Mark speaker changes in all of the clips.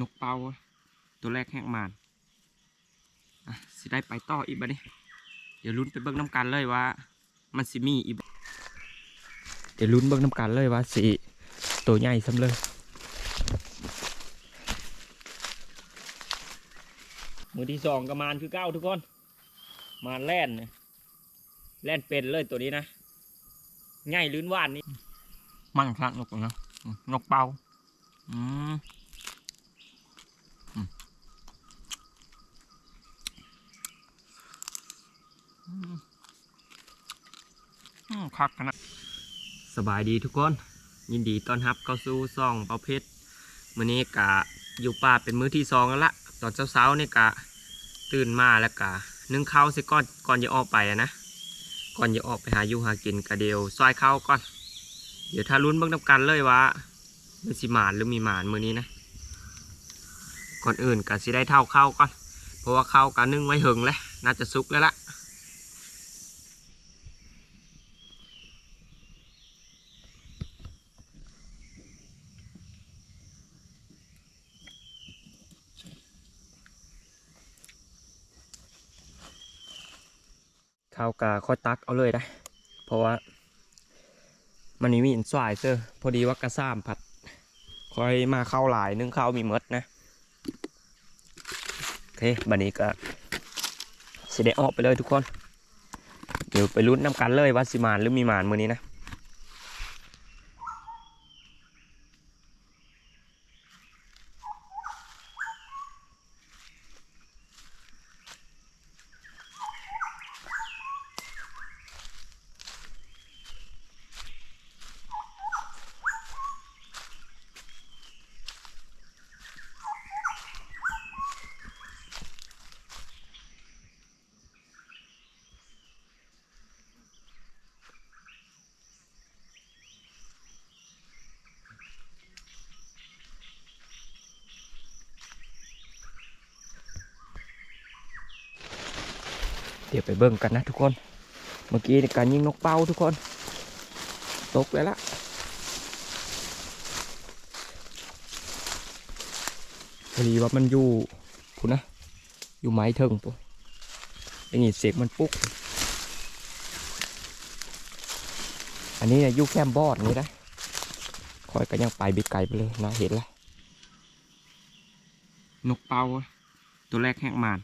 Speaker 1: นกเป่าตัวแรกแห้งมานอะสิได้ไปต่ออีกบัดนี้เดี๋ยวลุ้นไปเบิ่งน้ำกันเลยว่า มันสิมีอีกบ่เดี๋ยวลุ้นเบิ่งน้ำกันเลยว่าสิตัวใหญ่ซ้ำเลยมือที่สองก็มานคือเก้าทุกคน มานแล่นนะแล่นเป็นเลยตัวนี้นะใหญ่ลื้นว่านนี่ มั่งครับนกนะอืมนกเป่าอืมอืม คักนาดสบายดีทุกคน ยินดีต้อนรับเข้าสู่ซ่องเปาเพชรมื้อนี้กะอยู่ป่าเป็นมื้อที่สองแล้วละตอนเช้าๆนี่กะตื่นมาแล้วกะนึ่งข้าวเสิก่อนก่อนจะออกไปนะก่อนจะออกไปหาอยู่หากินกะเดียวซอยข้าวก่อน เดี๋ยวถ้าลุ้นเบิ่งน้ำกันเลยว่ามันสิหมานหรือมีหมานมื้อนี้นะก่อนอื่นกะสิได้เท่าข้าวก่อนเพราะว่าข้าวกะนึ่งไว้หึงแล้วน่าจะสุกแล้วล่ะ ข้าวกะค่อยตักเอาเลยนะเพราะว่า มันนี่มีอินสายเซอร์พอดีว่ากระซ้ำผัดค่อยมาเข้าหลายนึ่งข้าวมีเมดนะโอเคบันนี้ก็สิได้ออกไปเลยทุกคน เดี๋ยวไปลุ้นน้ำกันเลยว่าสิมานหรือมีหมานมือนี้นะ เดี๋ยวไปเบิ่งกันนะทุกคน เมื่อกี้ในการยิงนกเป้าทุกคน ตกเลยละพอดีว่ามันอยู่คุณนะ อยู่ไม้เทิงปุ๊บได้ยินเสียงมันปุ๊ก อันนี้เนี่ยอยู่แคมบอดนี่นะคอยก็ยังไปบิดไก่ไปเลยนะเห็นละนกเป้าตัวแรกแห้งมาน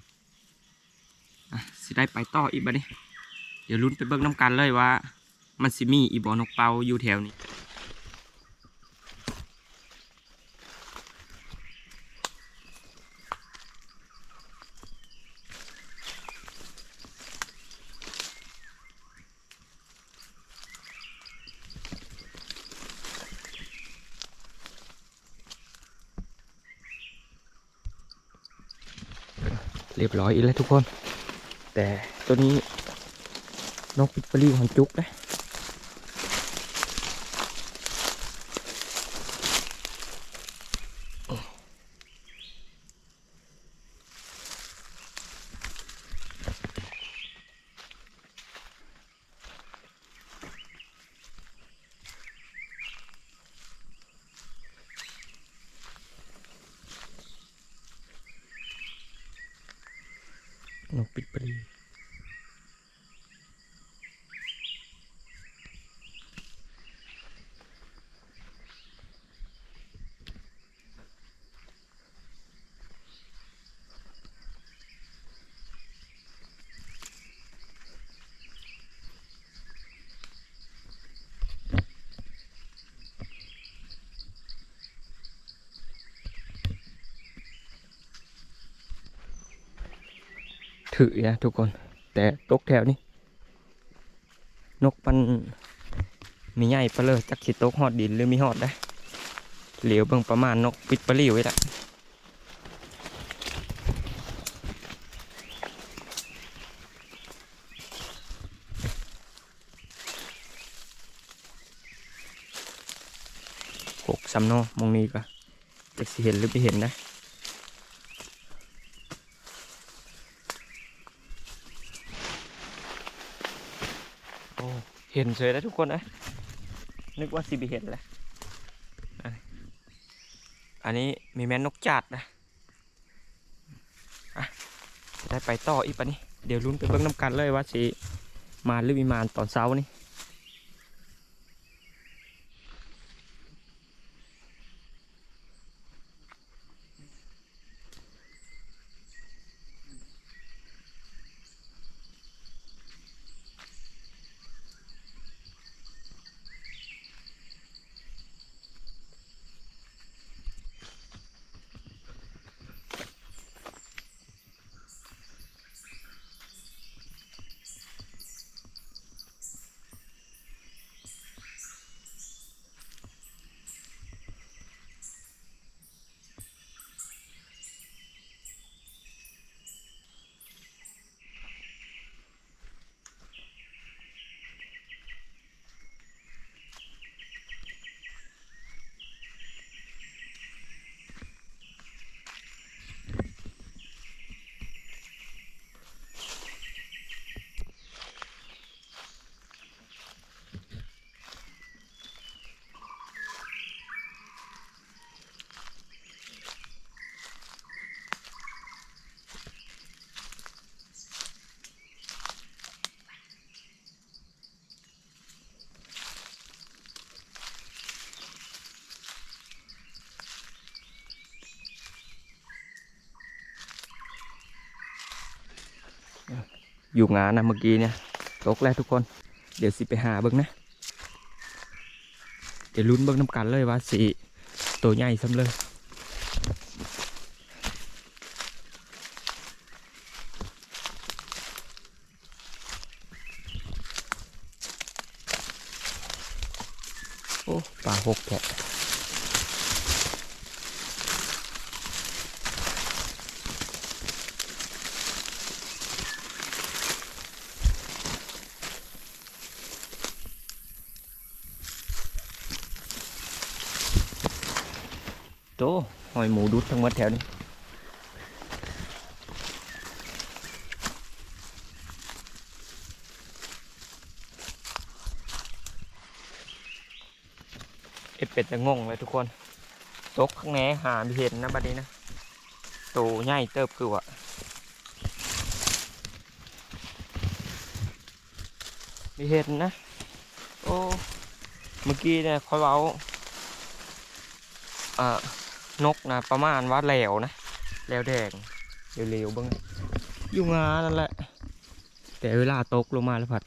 Speaker 1: สิได้ไปต่ออีกบัดนี้เดี๋ยวลุ้นไปเบิ่งน้ำกันเลยว่า มันสิมีอีบอนกเปาอยู่แถวนี้เรียบร้อยอีกแล้วทุกคน แต่ตัวนี้นกปิดปลีของจุกนะ นกปิดปลี ถือนะทุกคน แต่ตกแถวนี้ นกมันมีใหญ่ปเลยจักสิตกหอดดินหรือมีหอดได้เหลียวเบิ่งประมาณนกปิดปลีไว้ละหกซ้ำนอมองนี้ก็จะสิเห็นหรือไม่เห็นนะ โอ้ เห็นเฉยแล้วทุกคนนะ นึกว่าซีบีเห็นแหละอันนี้มีแม่นกจัดนะอะจะได้ไปต่ออีกปะนี่ เดี๋ยวลุ้นไปเบิ่งน้ำกันเลยว่าสิมาหรือมีมานตอนเช้านี่ อยู่งานนะเมื่อกี้เนี่ยตกแล้วทุกคน เดี๋ยวสิไปหาเบิ้งนะ เดี๋ยวลุ้นเบิ้งน้ำกันเลยว่าสิตัวใหญ่ซ้ำเลยโอ้ปลาหกแผะโตห อยหมูดุดทั้งหมดแถวนี้เอฟเป็ดจะงงเลยทุกคนตกข้างแหนหาไม่เห็นนะบัดนี้นะโตใหญ่เติบคือวะไม่เห็นนะ โอ้ เมื่อกี้เนี่ยเขาเอาอ่า นกนะประมาณว่าแหลวนะแหลวแดงเร็วๆบ้างอยู่งานนั่นแหละ แต่เวลาตกลงมาแล้วผัด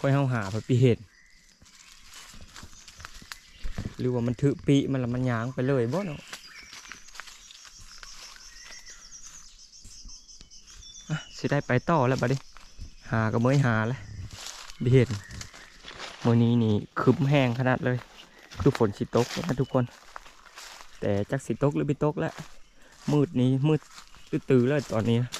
Speaker 1: ค่อยเฮาหาผัดปีเห็นหรือว่ามันถือปีมันละมันยางไปเลยบ่เนาะสิได้ไปต่อแล้วบัดนี้หาก็เมื่อยหาแล้วบ่เห็นมื้อนี้นี่คึมแห้งขนาดเลย คือฝนสิตกนะทุกคน แต่จักสิตกหรือไม่ตกแล้วมืดนี้มืดตื้อๆเลยตอนนี้นะ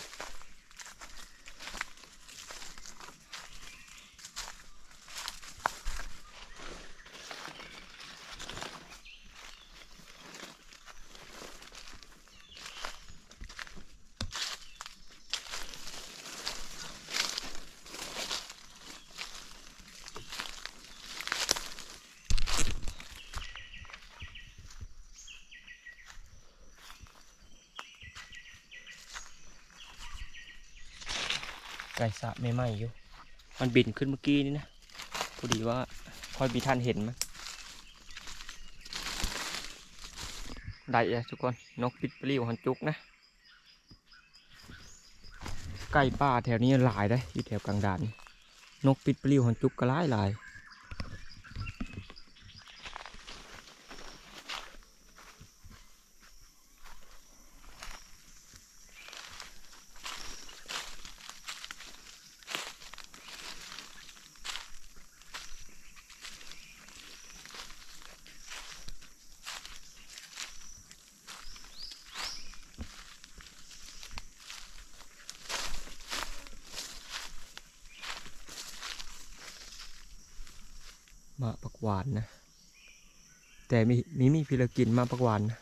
Speaker 1: ไก่สะไม่ไหมอยู่ มันบินขึ้นเมื่อกี้นี่นะพอดีว่าพอยบีท่านเห็นมันได้เลยทุกคนนกปิดปลิวหันจุกนะ ไก่ป่าแถวนี้หลายได้ออยู่แถวกลางด่านนี่นกปิดปลิวหันจุกก็หลายหลายมาปัก หวานนะ แต่มีมีมีพิรกินมาปักหวานนะ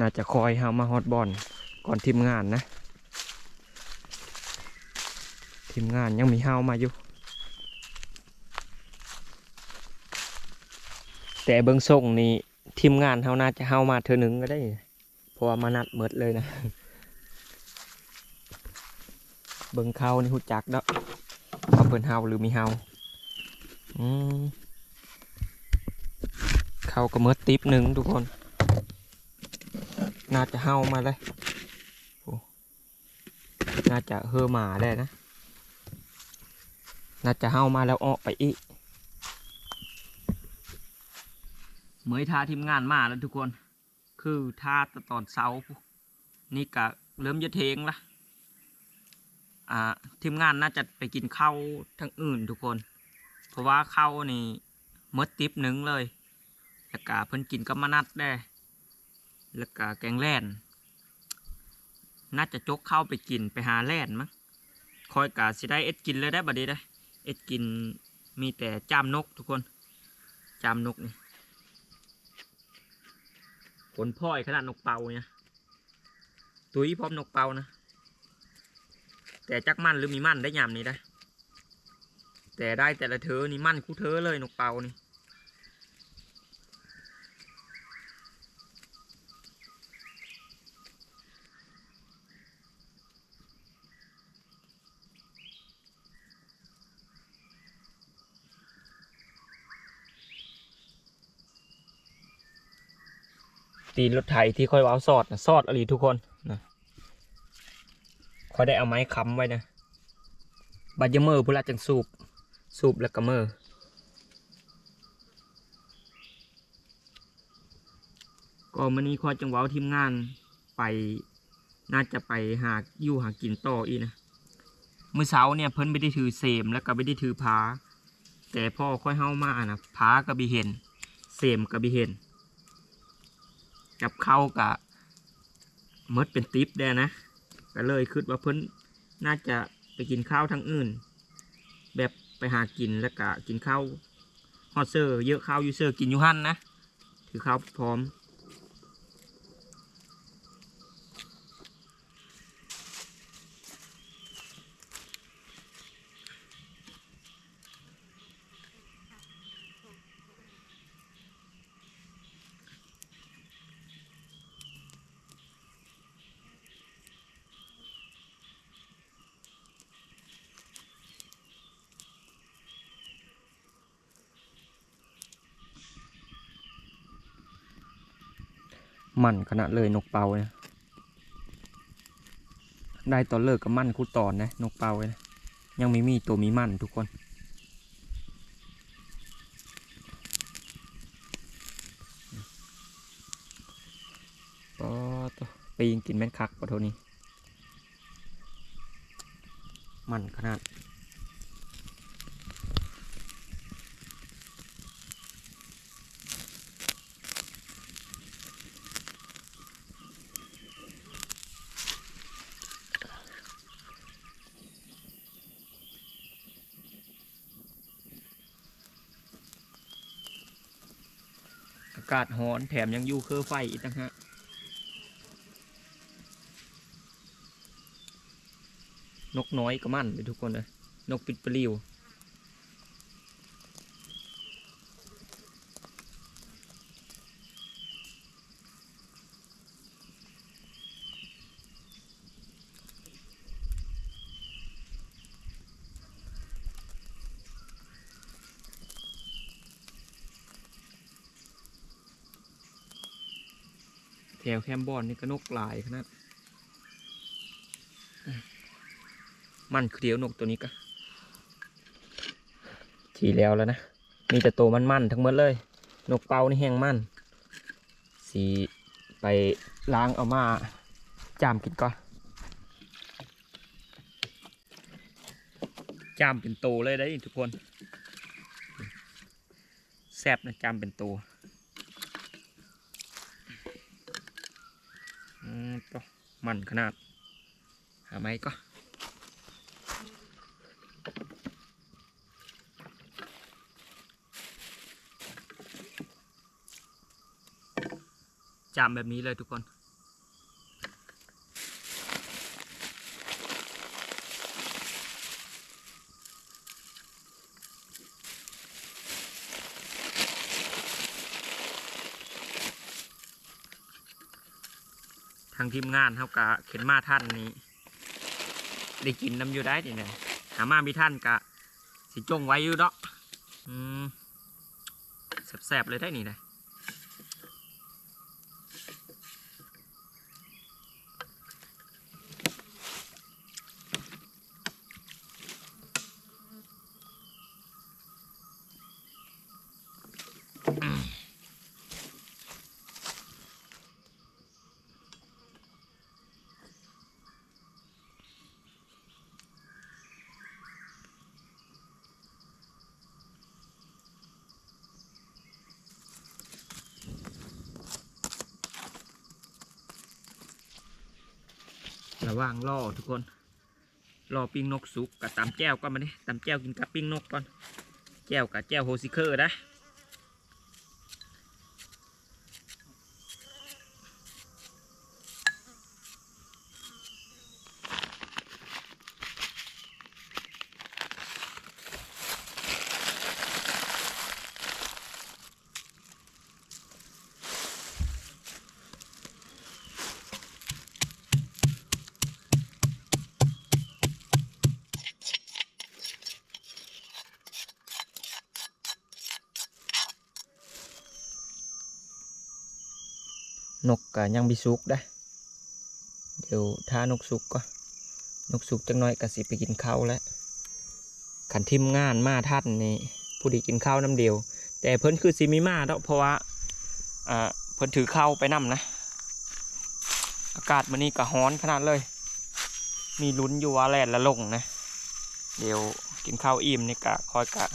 Speaker 1: น่าจะคอยเฮามาฮอตบอลก่อนทีมงานนะ ทีมงานยังมีเฮามาอยู่ แต่เบิ้งส่งนี่ทีมงานเฮาน่าจะเฮามาเธอหนึ่งก็ได้ เพราะว่ามานัดเมิดเลยนะ เบิ้งเขานี่หูจักเนาะว่าเพิ่นเฮาหรือมีเฮาอืมเขาก็เมิดติปหนึ่งทุกคน น่าจะเฮามาเลยโอ้น่าจะเฮอหมาได้นะ น่าจะเฮามาแล้วออกไปอีกเหมยทาทีมงานมาแล้วทุกคน คือทาตตอนเสาร์นี่กะเริ่มจะเทงละอ่าทีมงานน่าจะไปกินข้าวทั้งอื่นทุกคน เพราะว่าข้าวนี่มดติปหนึ่งเลยแล้วก็เพิ่นกินก็มานัดได้ แล้วก็แกงแล่น น่าจะจกเข้าไปกินไปหาแล่นมั้งคอยกะสิได้เอ็ดกินเลยได้บัดนี้ได้เอ็ดกินมีแต่จามนกทุกคน จามนกนี่ผลพลอยขนาดนกเป่าเนี่ยตุ้ยพร้อมนกเป่านะ แต่จักมั่นหรือมีมั่นได้ยามนี้ได้ แต่ได้แต่ละเธอนี่มั่นคู่เธอเลยนกเป่านี่ ตีนรถไถที่ค่อยเว้าสอดนะสอดอะไรทุกคนนะค่อยได้เอาไม้ค้ำไว้นะบัดยเมอร์พุละจังสูบสูบแล้วก็เมอร์ก็มันนี้ค่อยจังเว้าทีมงานไปน่าจะไปหาอยู่หากินต่ออีนะเมื่อเช้าเนี่ยเพิ่นไม่ได้ถือเสมแล้วก็ไม่ได้ถือพาแต่พ่อค่อยเฮ้ามานะพาก็ไ่เห็น เสมก็ไ่เห็น กับเขาวกะมดเป็นติปได้นะก็เลยคิดว่าเพิ่นน่าจะไปกินข้าวทั้งอื่น แบบไปหากินแล้วก็กินข้าวฮอตเซอร์เยอะข้าวอยูเซอร์กินอยูหันนะถือข้าวพร้อม มันขนาดเลยนกเปาเนี่ยได้ตอนเลิกกับมั่นคู่ตอนนะนกเปาเนี่ยยังไม่มีตัวมีมั่นทุกคน ปอตัวปีงกินแม่นคักปะเท่านี้ มันขนาด ฮอนแถมยังอยู่เครือไฟอีกต่างหากนกน้อยก็มั่นเลยทุกคนเลยนกปิดปลิว วแคมบอนนี่ก็นกหลายขนาดมันคือเดียวนกตัวนี้ก็ฉี่แล้วแล้วนะ มีแต่ตัวมันมันๆทั้งหมดเลย นกเป่านี่แห้งมัน สีไปล้างเอามาจามกินก่อนจามเป็นโตเลยได้ทุกคน แซบนะจามเป็นโตอืม ก็มันขนาด หาไม้ก็จามแบบนี้เลยทุกคนางทีมงานเขากะเข็นมาท่านนี้ได้กินน้ำอยู่ได้ดิเนี่ยหามามีท่านกะสิจงไว้อยู่เนาะอืมแสบๆเลยได้นี่นะ ระว่างล่อทุกคนล่อปิ้งนกสุกกับตำแก้วก่อนมาดิตำแก้วกินกับปิ้งนกก่อนแก้วกับแก้วโฮซิเคอร์นะ ก็ยังบิสุกได้ เดี๋ยวถ้านกสุกก็นกสุกจังน้อยก็สิไปกินข้าวแล้วขันทิมงานมาท่านนี่ผู้ดีกินข้าวน้ำเดียว แต่เพิ่นคือสิมีมาเนาะเพราะว่าอ่าเพิ่นถือข้าวไปนํนะ อากาศมันนี้ก็ร้อนขนาดเลย มีลุ้นอยู่ว่าแลนละลงนะ เดี๋ยวกินข้าวอิ่มนี่กะคอยกะ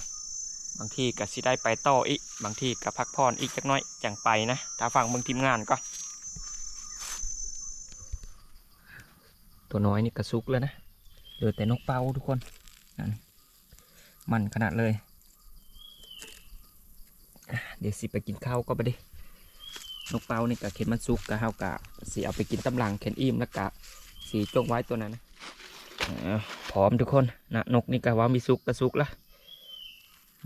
Speaker 1: บางทีก็สิได้ไปต่ออีก บางทีก็พักผ่อนอีกจักน้อยจังไปนะถ้าฟังเบิ่งทีมงานก็ ตัวน้อยนี่กระซุกแล้วนะเหลือแต่นกเป้าทุกคนนั่นมันขนาดเลย เดี๋ยวสิไปกินข้าวก็ไปดินกเป้านี่กะเข็นมันซุกกะเฮากะสิเอาไปกินตำลังเข็นอิ่มแล้วกะสีจงไว้ตัวนั้นนะพร้อมทุกคนนะนกนี่กะว่ามีซุกกระซุกละ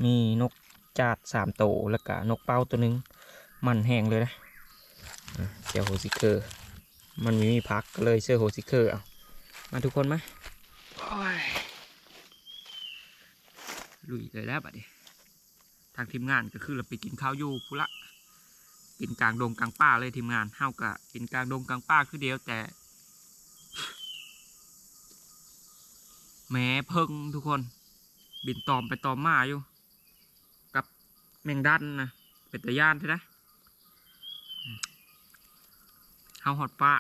Speaker 1: มีนกจาดสามโตวแล้วก็นกเป้าตัวหนึ่งมันแห้งเลยนะเจ้าโฮซิเคอร์ มันม่มีพักก็เลยเสื้อโฮซิเคอร์เอา มาทุกคนไหมโอ้ยลุยเลยแล้วบัดนี้ทางทีมงานก็คือเราไปกินข้าวอยู่พุละกินกลางดงกลางป่าเลยทีมงานเฮากะกินกลางดงกลางป่าคือเดียวแต่แหม้เพิ่งทุกคน บินตอมไปตอมมาอยู่ กับแมงดันนะเป็นตะย่านใช่ไหมเฮาหอดปลา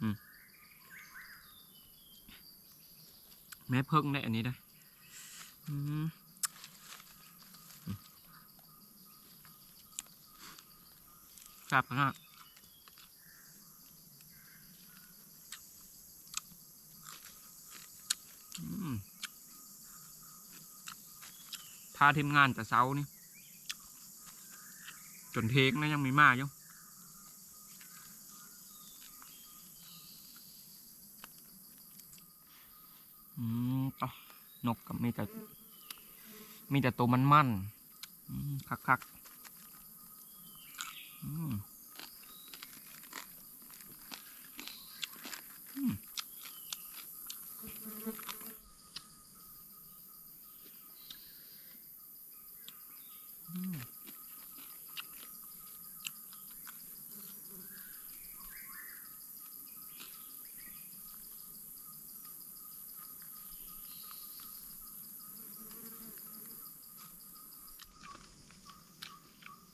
Speaker 1: อืม แม่เพิ่งได้อันนี้ได้อืมอืมแซ่บมากอืมพาทีมงานแต่เช้านี่ จนเทงนะยังมีมาอยู่อืมต่อนกกับ มีแต่มีแต่ตัวมันมันคักๆ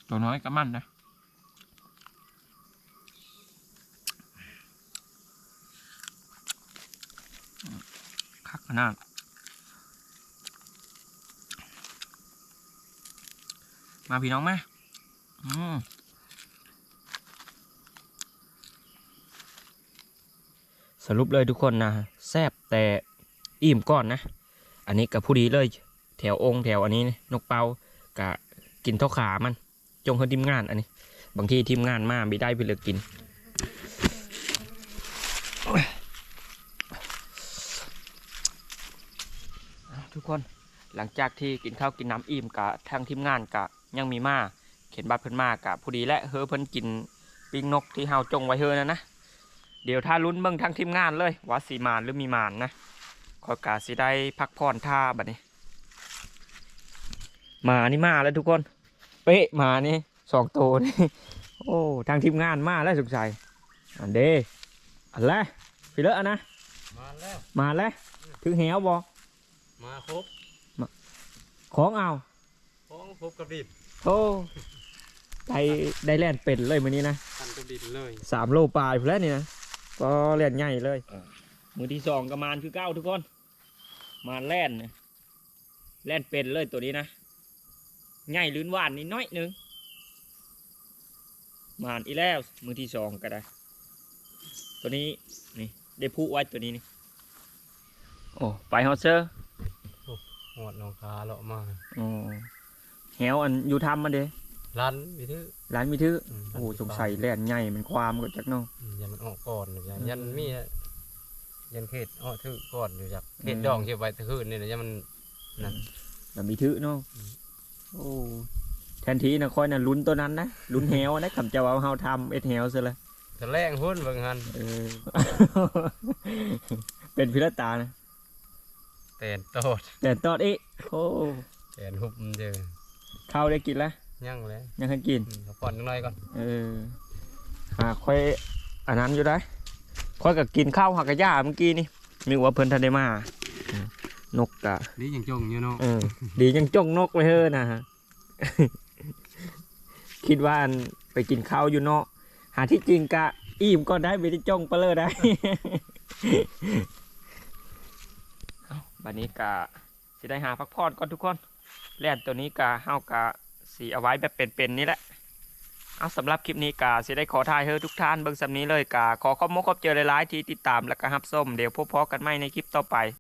Speaker 1: ตัวน้อยก็มันนะคักขนาดมาพี่น้องไหมอืมสรุปเลยทุกคนนะแซบแต่อิ่มก่อนนะ อันนี้กับผู้ดีเลย แถวองค์แถวอันนี้นี่นกเปากะกินเท่าขามัน จงเฮาทีมงานอันนี้ บางทีทีมงานมาไม่ได้ไปเลือกกินทุกคนหลังจากที่กินข้าวกินน้ำอิ่มกะทางทีมงานกะยังมีมาเข็นบัตรเพิ่นมากะพอดีและเฮอเพิ่นกินปิ้งนกที่เฮาจงไว้เฮอนะนะเดี๋ยวถ้าลุ้นเบิ่งทั้งทีมงานเลยว่าสีมานหรือมีมานนะขอยกาสิได้พักผ่อนท่าบัดนี้ มานี่มาแล้วทุกคน เป๊ะมานี่สองตัวนี่โอ้ทางทีมงานมาแล้วสุขใจอันเดอันแรกพี่เลอะอันนะ
Speaker 2: มาแล้ว
Speaker 1: มาแล้วถึงแหวบอ
Speaker 2: มาครบ
Speaker 1: ของเอา
Speaker 2: ของครบกับดิน
Speaker 1: โอ้ได้ได้แล่นเป็นเลยมื้อนี้นะ
Speaker 2: ทันกับดินเลย
Speaker 1: สามโลปลายพนแหล้วนี่นะก็แล่นใหญ่เลยมือที่สองก็มานคือเก้าทุกคน มานแล่นนะแล่นเป็นเลยตัวนี้นะ ใหญ่ลื่นหวานนิดน้อยหนึงมานอีแล้วมือที่สองก็ได้ ตัวนี้นี่ได้พูไว้ตัวนี้นี่โอ้ไปฮอเซอร์
Speaker 2: หอดหนองคาเลาะมา
Speaker 1: อ๋อแหวอันอยู่ทำมันเด้
Speaker 2: ร้านวิทึ
Speaker 1: ร้านมิถือ
Speaker 2: ม
Speaker 1: โอ้สงสัยแล่นใหญ่มันความก็จักเนาะ
Speaker 2: อืมยันมันออกก่อนอยู่จ้ะ
Speaker 1: อืม
Speaker 2: ยันมียันเขตอ้อทึก่อนอยู่จากเขต
Speaker 1: อืม
Speaker 2: ดองเก็บไว้ตะคืนนี่นะยันมันนั่น
Speaker 1: แต่มีถือเนาะ
Speaker 2: อืม
Speaker 1: โอ้แทนทีนะคอยน่ะลุ้นตัวนั้นนะลุ้นแหวนะคำจะเอาเฮาทำเอ็ดแหวซะละ
Speaker 2: ทะแรงหุ้นเบิ่งหัน
Speaker 1: เออเป็นพิรตานะ
Speaker 2: แตนโตด
Speaker 1: แต่ตอนนี้โอ้
Speaker 2: แตนหุบมันเจอ
Speaker 1: ข้าวได้กินแล้ว
Speaker 2: ยั่งแล้ว
Speaker 1: ยังให้กิน
Speaker 2: อืมเอาก่อนจังหน่อยก่อน
Speaker 1: เออหาค่อยอันนั้นอยู่ได้ค่อยกับกินข้าวหักกะย่าเมื่อกี้นี่มีว่าเพิ่นทันได้มาอืม นกกะ
Speaker 2: นี่ยังจงอยู่เนาะ
Speaker 1: เออดียังจ้องนกไว้เฮ้อนะฮะ คิดว่าอันไปกินข้าวอยู่เนาะหาที่จริงกะ อิ่มก็ได้ไปที่จ้องเปลือได้ เอาบัดนี้กะสิได้หาพักผ่อนก่อนทุกคนแล่นตัวนี้กะเฮากะสีเอาไว้แบบเป็นๆนี่แหละ เอาสำหรับคลิปนี้กาสิได้ขอทายเฮอทุกท่านเบิ่งสำนี้เลยกาขอขอบมกขอบเจอหลายๆที่ติดตามและก็รับส้มเดี๋ยวพบพอกันใหม่ในคลิปต่อไป